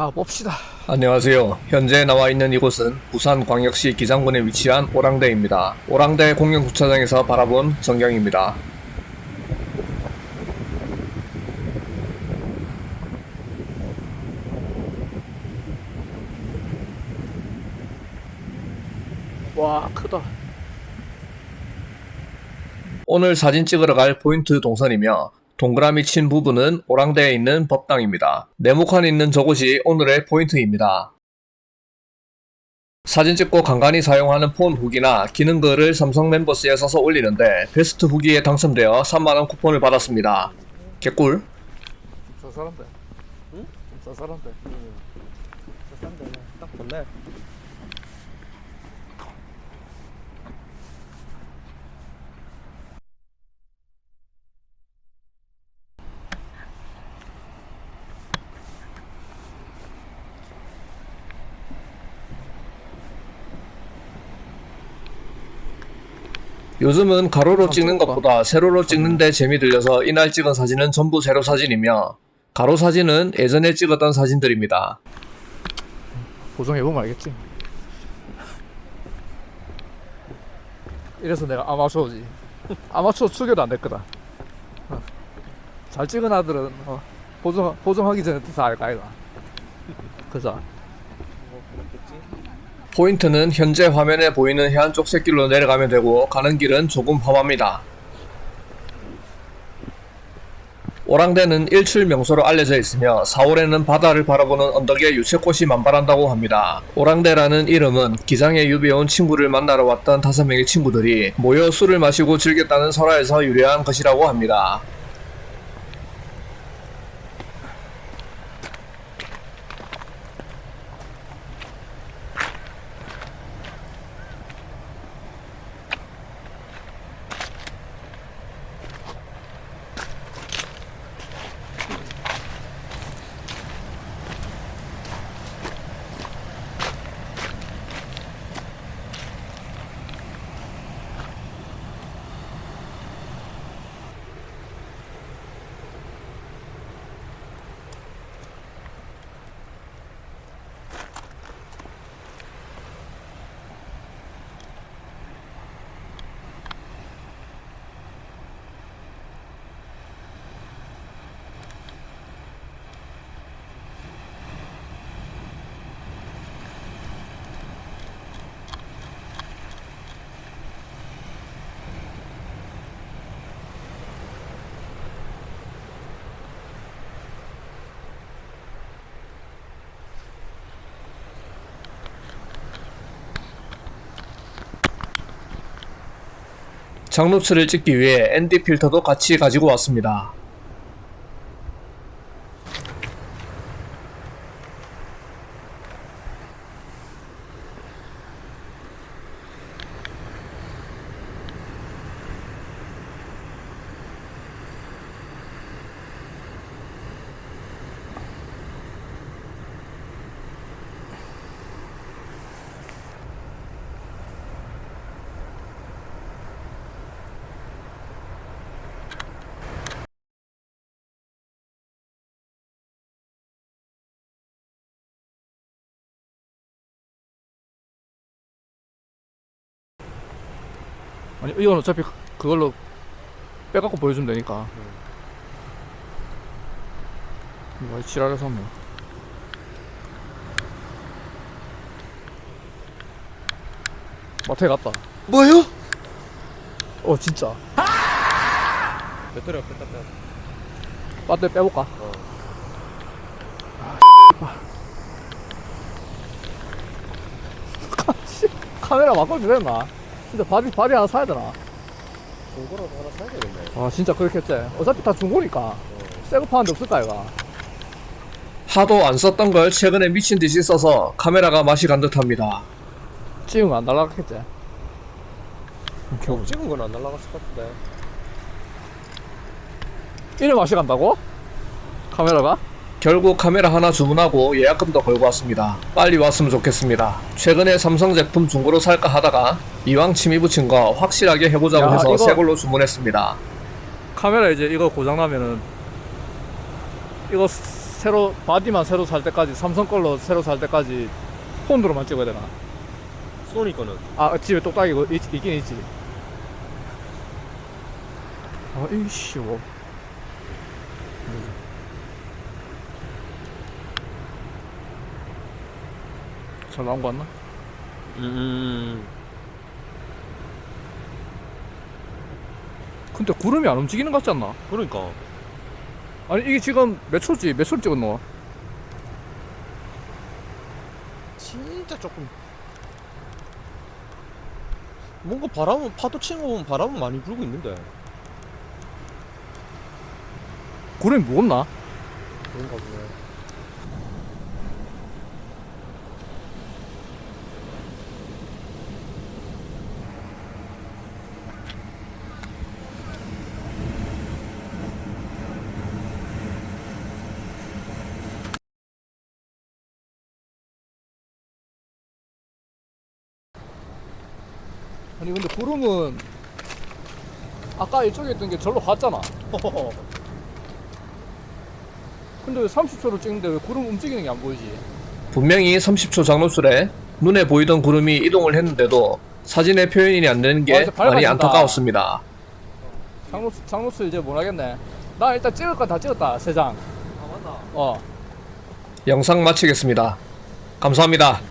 가봅시다. 안녕하세요. 현재 나와 있는 이곳은 부산광역시 기장군에 위치한 오랑대입니다. 오랑대 공영주차장에서 바라본 전경입니다. 와 크다. 오늘 사진 찍으러 갈 포인트 동선이며 동그라미 친 부분은 오랑대에 있는 법당입니다. 네모칸 있는 저곳이 오늘의 포인트입니다. 사진 찍고 간간히 사용하는 폰 후기나 기능글을 삼성 멤버스에 써서 올리는데 베스트 후기에 당첨되어 3만원 쿠폰을 받았습니다. 개꿀. 쌀쌀한데. 응? 쌀쌀한데. 싼데 딱 좋네. 요즘은 가로로 참 찍는. 것보다 세로로 찍는데 재미 들려서 이날 찍은 사진은 전부 세로 사진이며 가로 사진은 예전에 찍었던 사진들입니다. 보정해보면 알겠지. 이래서 내가 아마추어지. 아마추어 추격도 안 될 거다. 어. 잘 찍은 아들은 어, 보정 보정하기 전에 다 알까 이가. 그죠? 포인트는 현재 화면에 보이는 해안 쪽 샛길로 내려가면 되고 가는 길은 조금 험합니다. 오랑대는 일출 명소로 알려져 있으며 4월에는 바다를 바라보는 언덕에 유채꽃이 만발한다고 합니다. 오랑대라는 이름은 기장에 유배온 친구를 만나러 왔던 다섯 명의 친구들이 모여 술을 마시고 즐겼다는 설화에서 유래한 것이라고 합니다. 장루츠를 찍기 위해 ND 필터도 같이 가지고 왔습니다. 아니 이건 어차피 그걸로 빼갖고 보여주면 되니까. 뭐 지랄해서 뭐. 마트에 갔다. 뭐요? 어 진짜. 배터리 없겠다 빼. 배터리 빼볼까? 어. 씨, 카메라 바꿔도 되나? 진짜 바디 바디 하나 사야 되나? 중고라도 하나 사야 되겠네. 아 진짜 그렇겠지. 어차피 다 중고니까. 새거 파는데 없을까 이가. 하도 안 썼던 걸 최근에 미친 듯이 써서 카메라가 맛이 간 듯합니다. 찍으면 안 날라갔겠지. 경 찍은 건 안 날라갔을 것 같은데. 이래 맛이 간다고? 카메라가? 결국 카메라 하나 주문하고 예약금도 걸고 왔습니다. 빨리 왔으면 좋겠습니다. 최근에 삼성 제품 중고로 살까 하다가 이왕 침이 붙인 거 확실하게 해보자고 야, 해서 이거- 새 걸로 주문했습니다. 카메라 이제 이거 고장 나면은 이거 새로 바디만 새로 살 때까지 삼성 걸로 새로 살 때까지 폰으로만 찍어야 되나? 소니 거는 아 집에 똑딱이 거 있, 있긴 있지. 아 이씨 뭐. 잘 나온 거 같나? 음 근데 구름이 안 움직이는 것 같지 않나? 그러니까 아니 이게 지금 몇 초지? 몇 초를 찍었노? 진짜 조금 뭔가 바람은 파도 치는 거 보면 바람은 많이 불고 있는데 구름이 무겁나? 그런가 보네 아니 근데 구름은 아까 이쪽에 있던 게 절로 갔잖아. 근데 왜 30초를 찍는데 왜 구름 움직이는 게 안 보이지? 분명히 30초 장노술에 눈에 보이던 구름이 이동을 했는데도 사진에 표현이 안 되는 아, 게 이제 많이 밝아진다. 안타까웠습니다. 장로수, 장로수 이제 못 하겠네. 나 일단 찍을 거 다 찍었다 세 장. 아 맞나 어. 영상 마치겠습니다. 감사합니다.